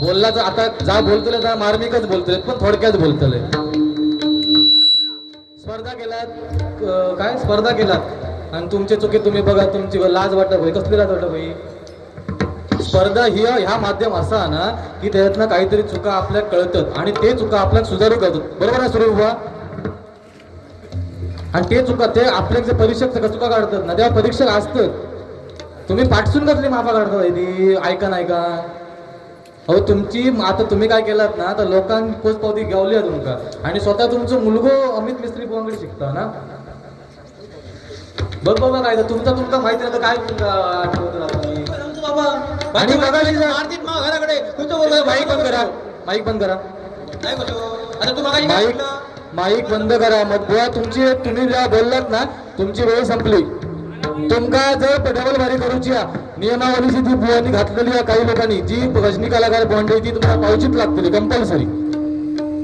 बोलला तर आता जा बोलतले जा मार्मिकच बोलतले पण थोडक्यात बोलतले स्पर्धा केलात काय? स्पर्धा केलात. आणि तुमचे चुकी तुम्ही बघा तुमची लाज वाटत भाई कसली लाज वाटत भाई स्पर्धा ही ह्या माध्यम असा ना की त्याच्यातनं काहीतरी चुका आपल्याला कळतात. आणि ते चुका आपल्याला सुधारू करतात बरोबर आहे सुरू बुवा? आणि ते चुका ते आपल्या जे परीक्षक सगळं चुका काढतात ना तेव्हा परीक्षक असतात. तुम्ही पाठसून कसली माफा काढतात ती ऐका ना ऐका. अहो तुमची आता तुम्ही काय केलात ना तर लोकांनी पोच पावती गावली तुमका. आणि स्वतः तुमचं मुलगो अमित मिस्त्री बुवांकडे शिकता ना? बघ बाबा काय तुमचा तुमका माहिती नाही तर काय तुमका आठवत बाबा आणि तुमचं बोलणं माईक बंद करा. माईक बंद करा. नाही बोलतो आता तू माईक? माईक बंद करा. मग बुवा तुमची तुम्ही जेव्हा बोललात ना तुमची वेळ संपली. तुमका जर डबल बारी करूची हा, नियमावलीची ती बुवानी घातलेली आहे काही लोकांनी जी रजनी कलाकार बॉन्ड आहे ती तुम्हाला पावचीत लागतली कंपल्सरी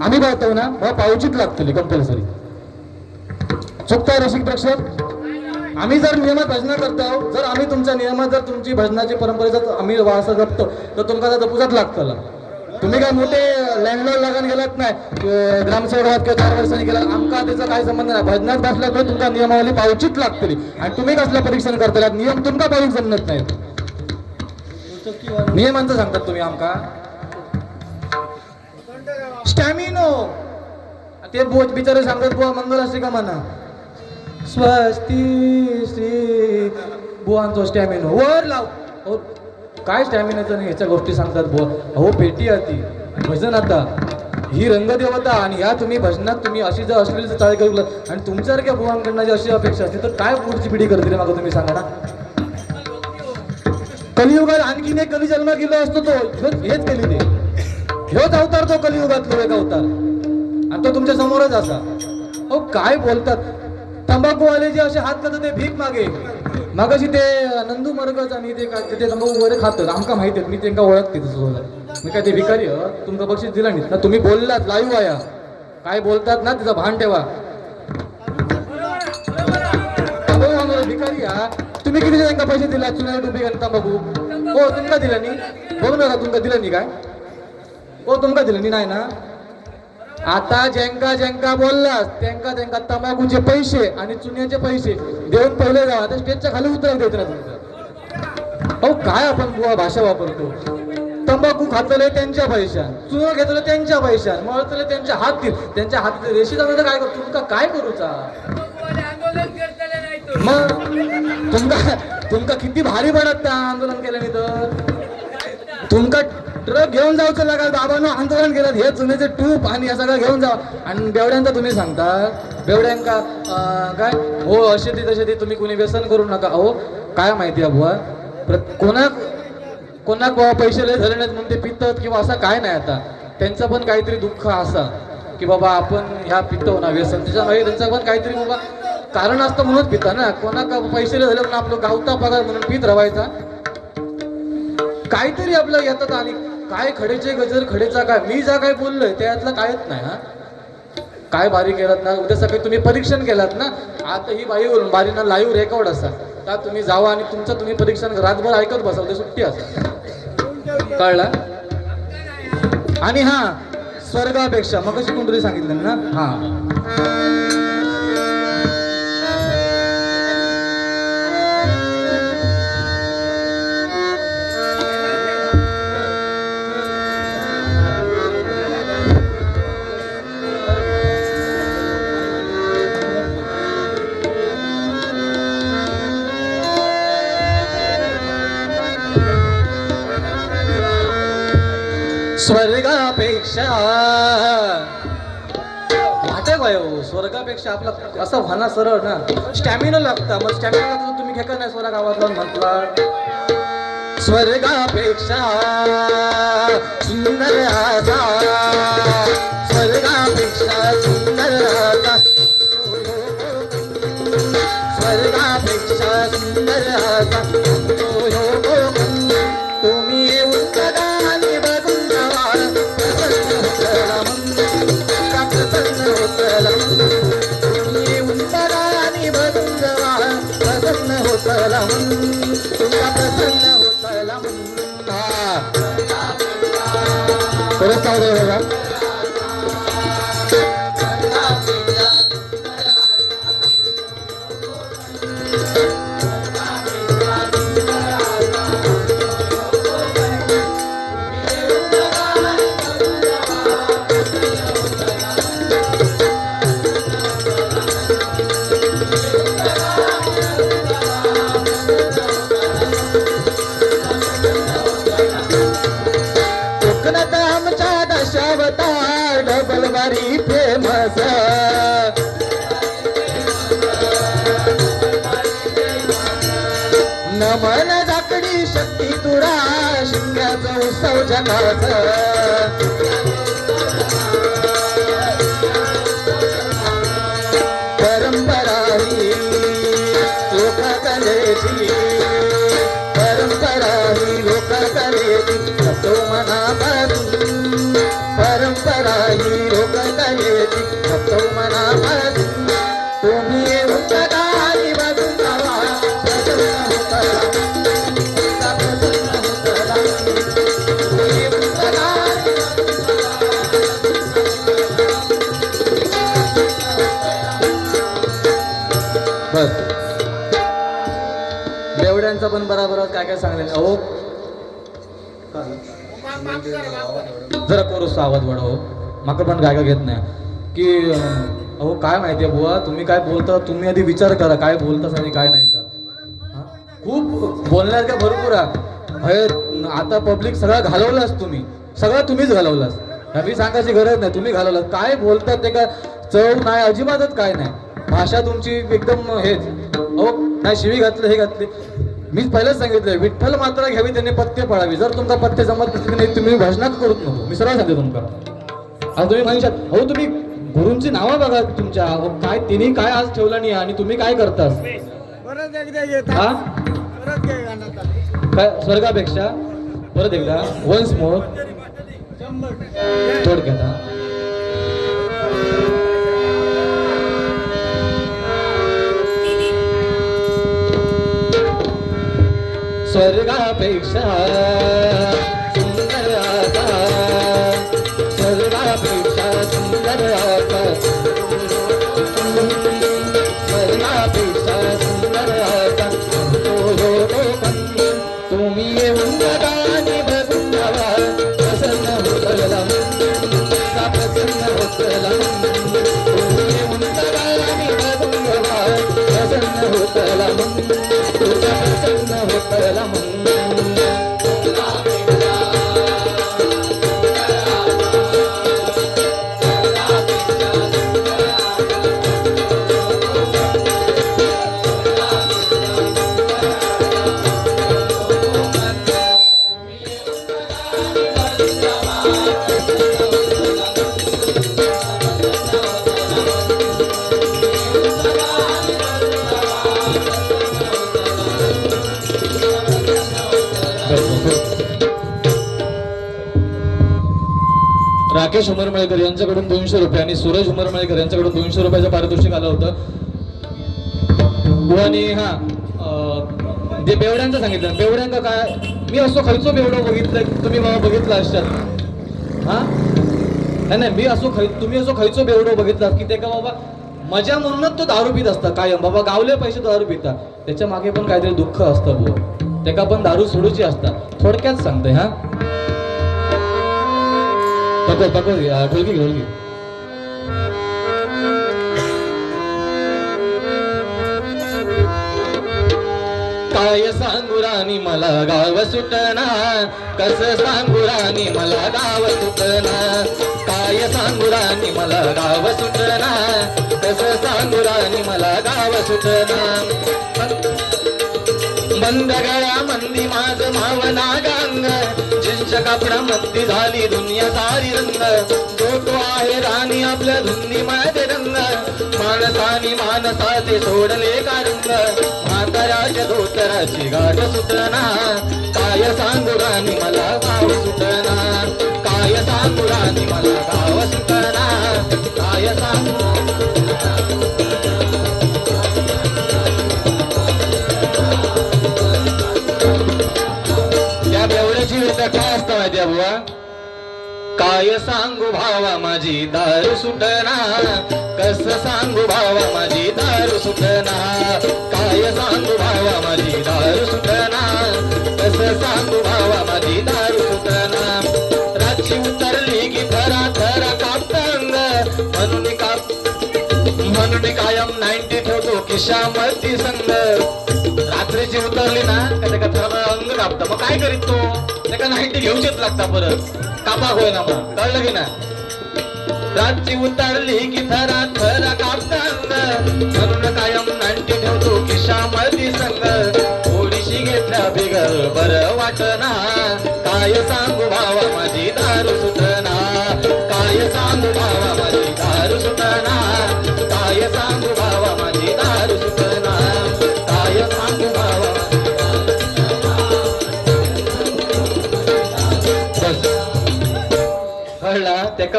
आम्ही पाहतो ना हो, मग पावचीत लागतली कंपल्सरी चुकताय रसिक प्रेक्षक? आम्ही जर नियमात भजना करतो जर आम्ही तुमच्या नियमात जर तुमची भजनाची परंपरेचा जर आम्ही वासा जपतो तर तुमका तर जपूचाच लागतला तुम्ही काय मोठे लँडलॉर्ड लागून गेलात नाही ग्रामसेवक ग्रामसेवकात किंवा चार वर्षांनी गेला आमका त्याचा काय संबंध नाही. भजनात बसल्यामुळे तुमका नियमावली पावचीच लागतली. आणि तुम्ही कसलं परीक्षण करतला नियम तुमका पाहिजे जमत नाही नियमांचं सांगतात तुम्ही आमका. स्टॅमिनो. ते बोच बिचारे सांगतात बुवा मंगल असते का म्हणा. स्वस्ती श्री बुवांचो स्टॅमिनो. वर लाव. हो. काय स्टॅमिनाचं नाही ह्याच्या गोष्टी सांगतात बो अहो पेटी आती भजन आता. ही रंगदेवता आणि या तुम्ही भजनात तुम्ही अशी जर असलेली तर चाळी करू आणि तुमच्यासारख्या बुवांकडनं जी अशी अपेक्षा असते तर काय पुढची पिढी करतील मागं तुम्ही सांगा ना? कलियुगात आणखीन एक कली जन्म केला असतो तो. हेच केली ते. ह्योच अवतार तो कलियुगातलो एक अवतार. आणि तो तुमच्या समोरच असा. अहो काय बोलतात? तंबाखूवाले जे असे हात करतात ते भीक मागे. मागाशी ते नंदू मरगज आणि ते काय ते तंबाखू वगैरे खातात आमका माहिती आहे मी त्यांना ओळखते तसं मी काय ते भिकारी ह? तुमचं बक्षीस दिला नाही. ना तुम्ही बोललात लाईव्ह आया काय बोलतात ना तिचं भान ठेवा. भिकारी हा? तुम्ही किती त्यांना पैसे दिला? चुना टोपी आणि तंबाखू. हो तुमका दिला नी बोलू ना तुमका दिला नी काय? हो तुमका दिलं नी नाही ना? आता ज्यांका ज्यांका बोललास त्यांका त्यांका तंबाखूचे पैसे आणि चुन्याचे पैसे देऊन पहिले जावा. आता स्टेजच्या खाली उतराव देत राहत अहो काय आपण बुवा भाषा वापरतो? तंबाखू खातले त्यांच्या पैशा चुनं घेतलं त्यांच्या पैशा मळतले त्यांच्या हातीत. त्यांच्या हात रेशी जाणार काय करतो तुमका काय करूचा मग तुमका तुमका किती भारी पडत त्या आंदोलन केल्याने तर? तुमका ट्रक घेऊन जाऊचं लागा बाबानं आंदोलन केलं. हे चुनेचे टूप आणि हे सगळं घेऊन जा आणि बेवड्यांचा तुम्ही सांगता? बेवड्यांका काय? हो असे ती तसे ती तुम्ही कोणी व्यसन करू नका. अहो काय माहिती आहे बुवा? प्र कोणाक कोणाक बाबा पैसे लय झाले नाहीत म्हणून ते पितात किंवा असं काय नाही आता. त्यांचं पण काहीतरी दुःख असा की बाबा आपण ह्या पितो ना व्यसन. त्याच्यामुळे त्यांचं पण काहीतरी बाबा कारण असतं म्हणूनच पिता ना. कोणाक पैसे लय झाले म्हणून आपलं गावता पगार म्हणून पित रवायचा. काहीतरी आपलं येतात आणि काय खडेचे गजर खडेचा काय मी जा काय बोललोय त्यातलं कायच नाही हा? काय बारी केलात ना? उद्या सकाळी तुम्ही परीक्षण केलात ना? आता ही बाई बारीना लाईव्ह रेकॉर्ड असा. त्या तुम्ही जावा आणि तुमचं तुम्ही परीक्षण रातभर ऐकत बसा उद्या सुट्टी असा कळला? आणि हा स्वर्गापेक्षा मग कशी कोणतरी सांगितलं ना? हा. स्वर्गापेक्षा. वाटे काय हो स्वर्गापेक्षा आपला असं व्हाना सरळ ना. स्टॅमिना लागता. मग स्टॅमिना लागतो तुम्ही खेका नाही स्वरा गावातला म्हटला. स्वर्गापेक्षा सुंदर आता स्वर्गापेक्षा सुंदर आता स्वर्गापेक्षा सुंदर आता परत सावध आहे बघा शिंग्याचा परंपरा ही लोककलेची परंपरा ही लोककलेची असो मनापासून। परंपरा ही लोककलेची असो मनापासून। तुम्ही चांगले हो. काय काय? अहो जरा कोरोस आवाज वाढव माका पण काय घेत नाही. की अहो काय माहितीये बुवा तुम्ही काय बोलता तुम्ही आधी विचार करा काय बोलतास आणि काय नाही तर. खूप बोलण्यात का भरपूर आता पब्लिक सगळं घालवलास तुम्ही. सगळं तुम्हीच घालवलास. मी सांगायची गरज नाही तुम्ही घालवलास. काय बोलतात ते काय? चव नाही अजिबातच काय नाही. भाषा तुमची एकदम हेच. अहो नाही शिवी घातलं हे घातले. मीच पहिलेच सांगितलंय विठ्ठल मात्रा घ्यावी त्यांनी पथ्य पळावी. जर तुमचा पथ्य जमत नसेल नाही तुम्ही भजनात करूच नको. मी सरळ सांगते तुमका. आता तुम्ही म्हणशात अहो तुम्ही गुरूंची नावं बघा तुमच्या. अहो काय तिने काय आज ठेवलं नाही आणि तुम्ही काय करतास? परत एकदा येत हा? परत काय. काय स्वर्गापेक्षा? परत एकदा वन्स मोर थोडक्यात स्वर्गापेक्षा सुंदर आता. स्वर्गापेक्षा सुंदर आता. स्वर्गापेक्षा सुंदर आता. तो हो तुम्ही येऊन गाणी बघून जावा प्रसन्न होतला प्रसन्न होतला राकेश उमरमळेकर यांच्याकडून दोनशे रुपये आणि सूरज उमरमळेकर यांच्याकडून दोनशे रुपयाचं पारितोषिक आलं होतं. आणि हा अं, ते बेवड्यांचं सांगितलं बेवड्यांका काय? मी असो खर्चो बेवडो बघितलं तुम्ही मला बघितलं असतात हा? नाही नाही मी असो खर तुम्ही असो खर्चो बेवडो बघितला की ते का बाबा मजा म्हणूनच तो दारू पित असता कायम. बाबा गावले पैसे दारू पिता. त्याच्यामागे पण काहीतरी दुःख असतं बुवा. त्याका पण दारू सोडूची असतात थोडक्यात सांगते हा. पकड पकड घे, ढोलकी ढोलकी काय सांगू राणी मला गाव सुटना. कस सांगू राणी मला गाव सुटना. काय सांगू राणी मला गाव सुटना. कस सांगू राणी मला गाव सुटना. बंद गळा मंदी माझ मावना गांग. जिंच्या कापडा मंदी झाली दुनिया सारी रंग. जो तो आहे राणी आपल्या धुंदी माझे रंग. माणसानी माणसाचे सोडले का रंग? म्हाताऱ्याच्या धोतराची गाठ सुटना. काय सांगू राणी मला गाव सुटना. काय सांगू राणी मला गाव सुटना. काय सांगू काय सांगू भावा माझी दारू सुटना? कस सांगू भावा माझी दारू सुटना? काय सांगू भावा माझी दारू सुटना? कस सांगू भावा माझी दारू सुटना? रात्री उतरली की थरा थरा कापतंग. म्हणून काप म्हणून कायम नाईन्टी ठेवतो किशामती संग. जी उतरली ना का त्याका थर अंग कापता. मग काय करीत तो? त्याका नाईन्टी घेऊचेच लागता परत. कापा होय ना मग. कळलं की ना? रातची उतरली की थरा थरा कापता अंग. म्हणून कायम नाईन्टी ठेवतो किशा खिशामध्ये संग. थोडीशी घेतल्या बिगर बरं वाटना. काय सांगू भावा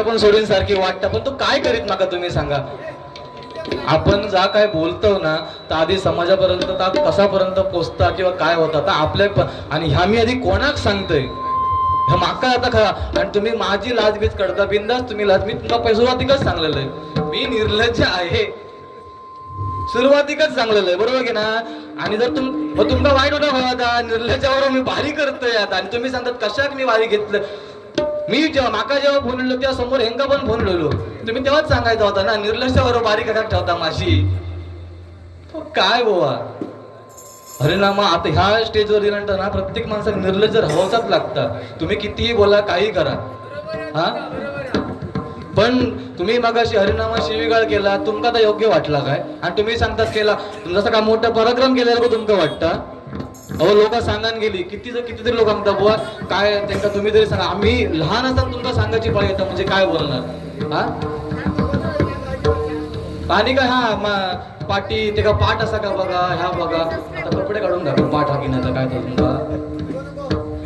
पण सोडून सारखी वाटतं. पण तो काय करीत माका तुम्ही सांगा. आपण जा काय बोलतो ना तर आधी समाजापर्यंत तर कसापर्यंत पोचता किंवा काय होता? तर आपल्या आणि ह्या मी आधी कोणाक सांगतोय? ह्या माका आता खरा. आणि तुम्ही माझी लाजबीज करता बिंदास तुम्ही लाज मी तुम्हाला सुरुवातीकच सांगलेलं आहे. मी निर्लज्ज आहे. सुरुवातीकच सांगलेलं आहे बरोबर की ना? आणि जर तुम तुमका वाईट होता भावा आता. निर्लज्जावर मी भारी करतोय आता. आणि तुम्ही सांगतात कशाक मी भारी घेतलं? मी जेव्हा माका जेव्हा बोललो तेव्हा समोर हेंका पण फोन लिहिलो तुम्ही तेव्हाच सांगायचा होता ना निर्लज्जावर भारी कसा ठेवता तो काय बोवा? अरे ना मग आता ह्या स्टेजवर गेल्यानंतर ना प्रत्येक माणसाला निर्लज्ज राहावचाच लागतं. तुम्ही कितीही बोला काही करा. हा? पण तुम्ही मगाशी हरिनामा शिवीगाळ केला तुमका तर योग्य वाटला काय? आणि तुम्ही सांगतात केला जसं का मोठा पराक्रम केल्यावर तुमका वाटतं. अहो लोक सांगान गेली किती कितीतरी लोक सांगता बुवा काय त्यांना तुम्ही तरी सांगा. आम्ही लहान असताना तुमका सांगायची पाळी येतात म्हणजे काय बोलणार? हा? आणि काय हा पाटी ते का पाठ असा का बघा ह्या बघा. आता कपडे काढून घालून पाठ हा घेण्याचा काय तुमका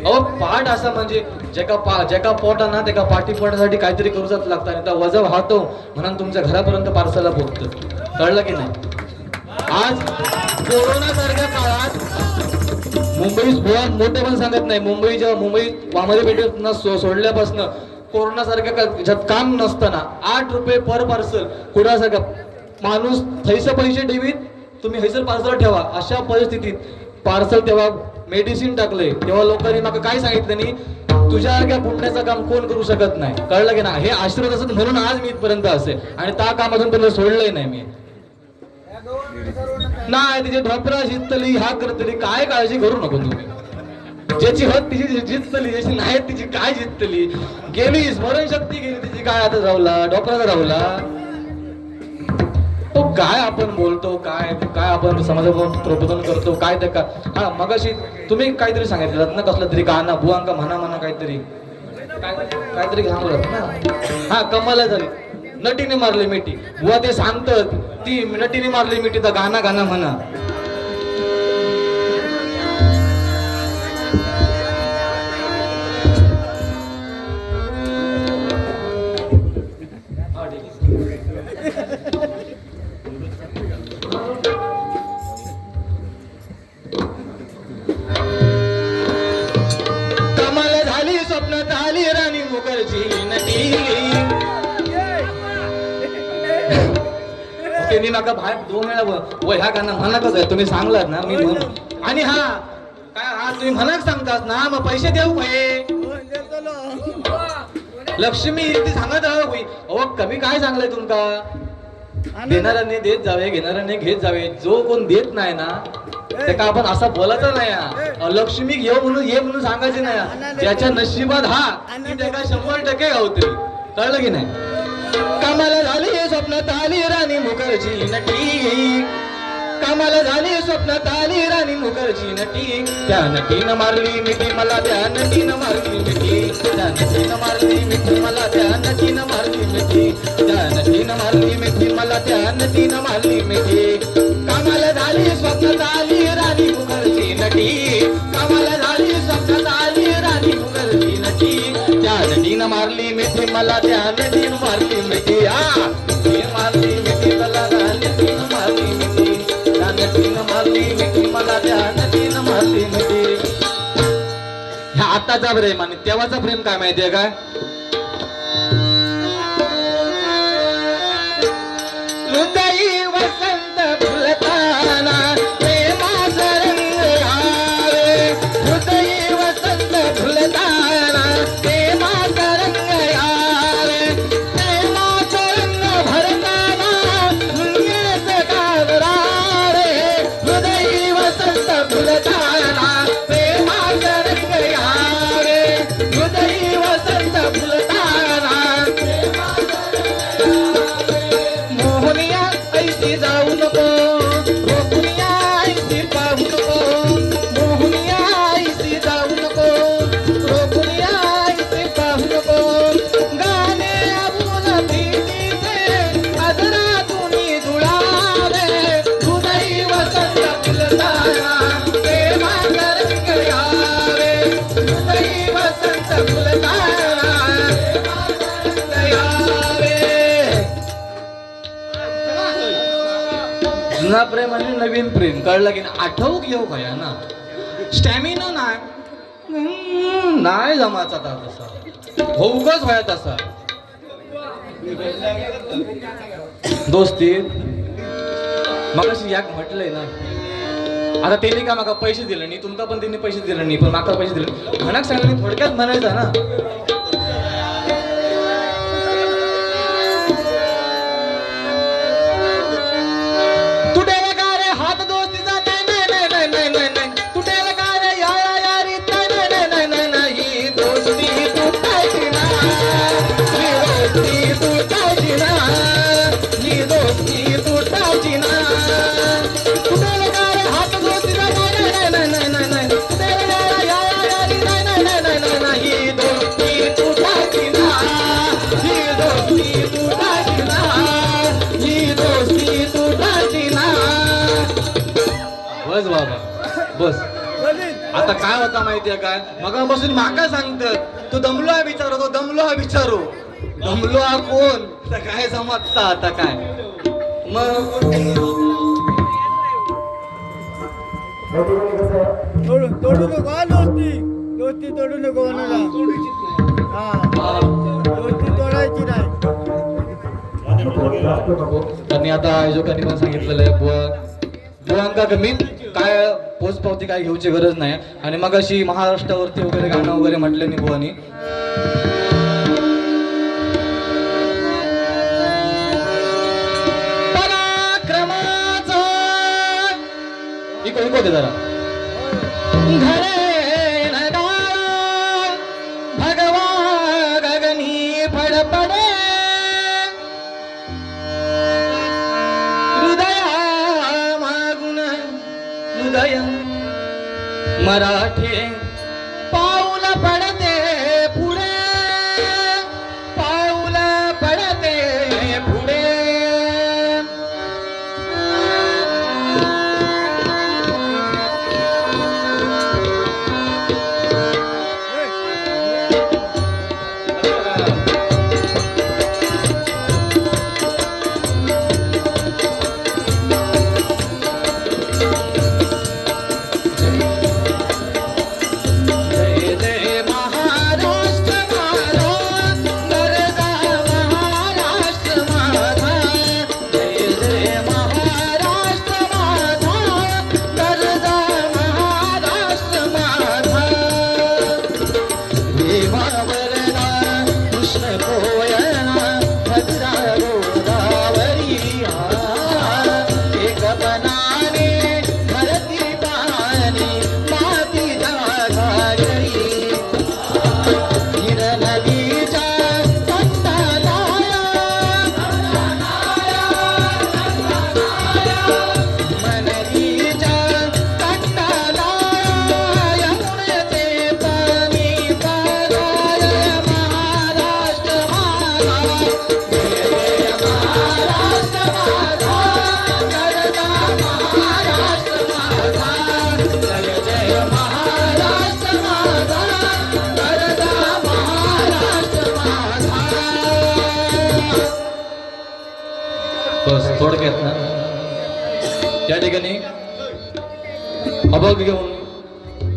अहो पाठ असा म्हणजे जेका पा जेका पोट ना त्याका पाठी पोटासाठी काहीतरी करूच लागतं आणि त्या वजन वाहतो म्हणून तुमच्या घरापर्यंत पार्सलला पोहोचतं. कळलं की नाही? आज कोरोना सारख्या काळात मुंबई बुवा मोठे पण सांगत नाही. मुंबई जेव्हा मुंबई वामरे पेठेतनं सो सोडल्यापासून कोरोना सारख्या काम नसताना आठ रुपये पर पार्सल कुणासारखा? माणूस थैसं पैसे ठेवीत तुम्ही हैसर पार्सल ठेवा. अशा परिस्थितीत पार्सल तेव्हा मेडिसिन टाकले. तेव्हा लोकांनी मला काय सांगितलं नाही? तुझ्यासारख्या पुण्याचं काम कोण करू शकत नाही? कळलं की ना? हे आशीर्वाद असत म्हणून आज मी इथपर्यंत असे आणि त्या कामातून त्यांना सोडलंही नाही मी. नाही तिची धोपरा जिंतली ह्या करतली काय काळजी करू नको तुम्ही ज्याची हत तिची जितली ज्याची नाही तिची काय जितली? गेली स्मरणशक्ती गेली तिची काय आता राहुला डोकराचा राहुला तो काय आपण बोलतो काय काय आपण समाजाबरोबर प्रबोधन करतो काय ते का हा मगाशी तुम्ही काहीतरी सांगितलं ना कसलं तरी गाणं बुवांका म्हणा म्हणा काहीतरी. काय काहीतरी सांगलं ना. हा कमाला झाली नटीने मारली मिठी. बुवा ते सांगतात ती नटीने मारली मिठी तर गाणं गाणं म्हणा. झाली ठीक कमाल झाली स्वप्नात आली राणी मुखर्जी नटी. त्यांनी नका बाहेर दोन वेळा व- ह्या गाणं म्हणतच आहे तुम्ही सांगलात ना मी म्हण आणि हा काय हा तुम्ही म्हणत सांगतात ना मग पैसे देऊ काय लक्ष्मी ती सांगत अहो कमी काय सांगलंय तुमका देणाऱ्याने देत जावे घेणाऱ्याने घेत जावे. जो कोण देत नाही ना त्याका आपण असा बोलायचं नाही. लक्ष्मी घेऊ म्हणून ये म्हणून सांगायचे नाही. ज्याच्या नशिबात हा ती त्याला शंभर टक्के गावते. कळलं की नाही? कामाला झाली स्वप्नात आली राणी मुखर्जी. नटी. कामाला झाली स्वप्नात आली राणी मुखर्जी. नटी. त्या नटीनं मारली मिठी मला त्या नटीनं मारली मिठी. त्या नटीनं मारली मिठी मला त्या नटीनं मारली मिठी. त्या नटीनं मारली मिठी मला त्या नटीनं मारली मिठी. कामाला झाली स्वप्नात आली राणी मुखर्जी. नटी. त्या मारली मिठी मला ध्यान नटीनं मारली मिठी. आ! मारली मिठी मला ध्यान नटीनं मारली मिठी. ध्यान नटीनं मारली मिठी मला ध्यान नटीनं मारली मिठी. ह्या आताचा प्रेम आणि तेव्हाचा प्रेम काय माहितीये काय ती जाऊ नको. जुना प्रेम आणि नवीन प्रेम. कळलं की आठवूक येऊ हो खया ना? स्टॅमिना नाही नाही जमाचा आता तसा. होऊगच व्हाय तसा. दोस्ती. मग याक म्हटलंय ना. आता त्यांनी का माका पैसे दिले नाही? तुमका पण त्यांनी पैसे दिले नाही पण माका पैसे दिले म्हणक सांगितलं थोडक्यात म्हणायचं ना. माहितीये काय? मगापासून माका सांगतात तू दमलो आहे विचारो तो दमलो आहे विचारू दमलो हा कोण? तर काय समजता आता काय? मग तोडू तोडू नको हा दोस्ती. दोस्ती तोडू नको कोणाला हा. दोस्ती तोडायची नाही. त्यांनी आता आयोजकांनी पण सांगितलेलं आहे बुवा बुवांका कमी काय पोचपावती काय घेऊची गरज नाही. आणि मग अशी महाराष्ट्रावरती वगैरे गाणं वगैरे म्हटले निभुवानी पराक्रमाचा इको इको दे जरा. मराठी पाऊल पडते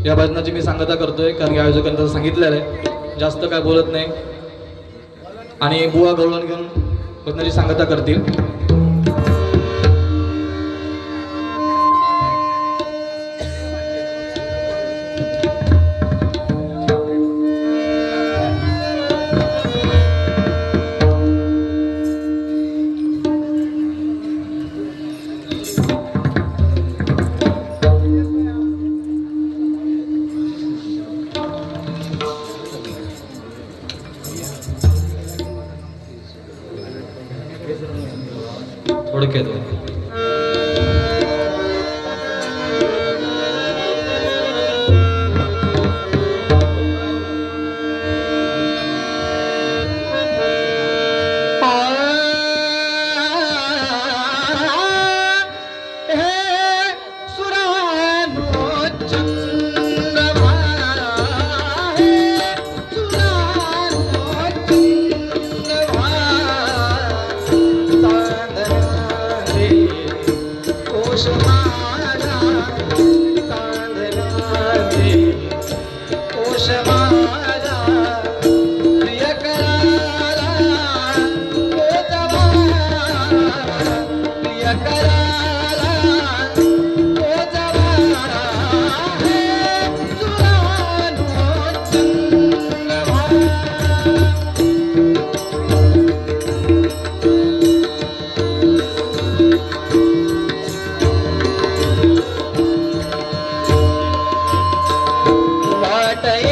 या भजनाची मी सांगता करतोय कारण की आयोजकांनी तसं सांगितलेलं आहे. जास्त काय बोलत नाही. आणि बुवा गवळण घेऊन भजनाची सांगता करतील. கோட்டையை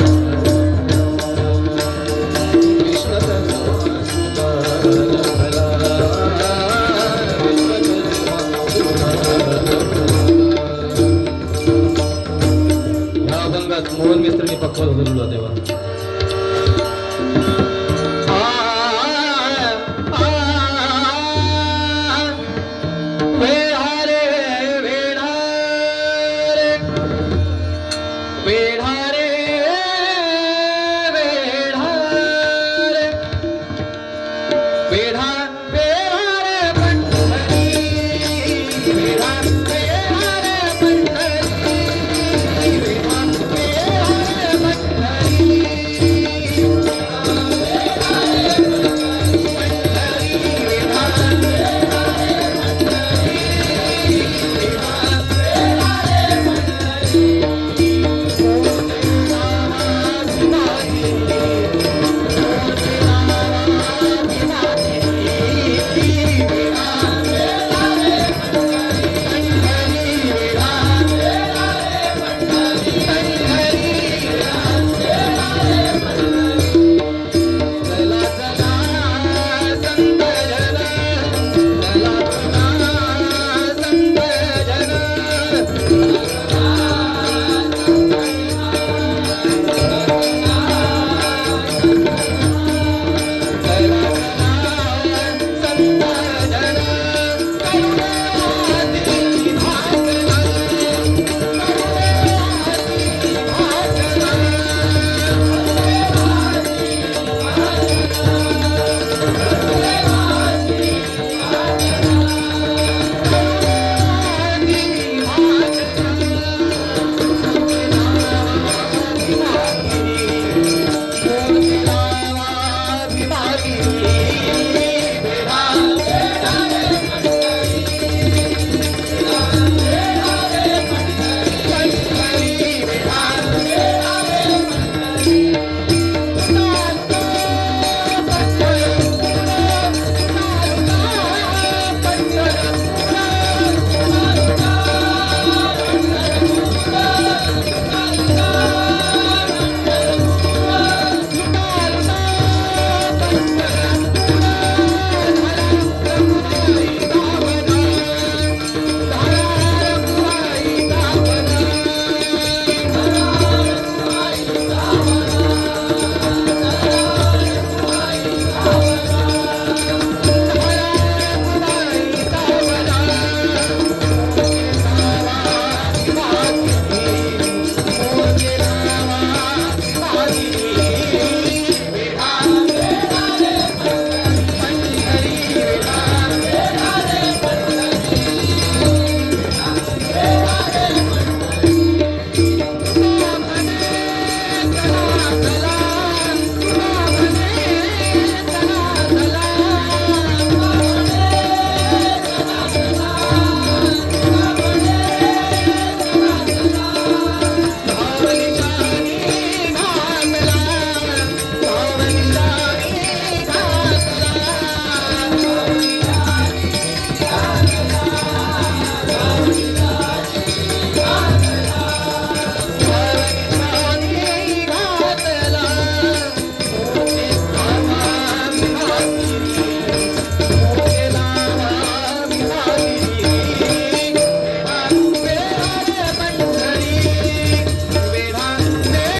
わざとるのでは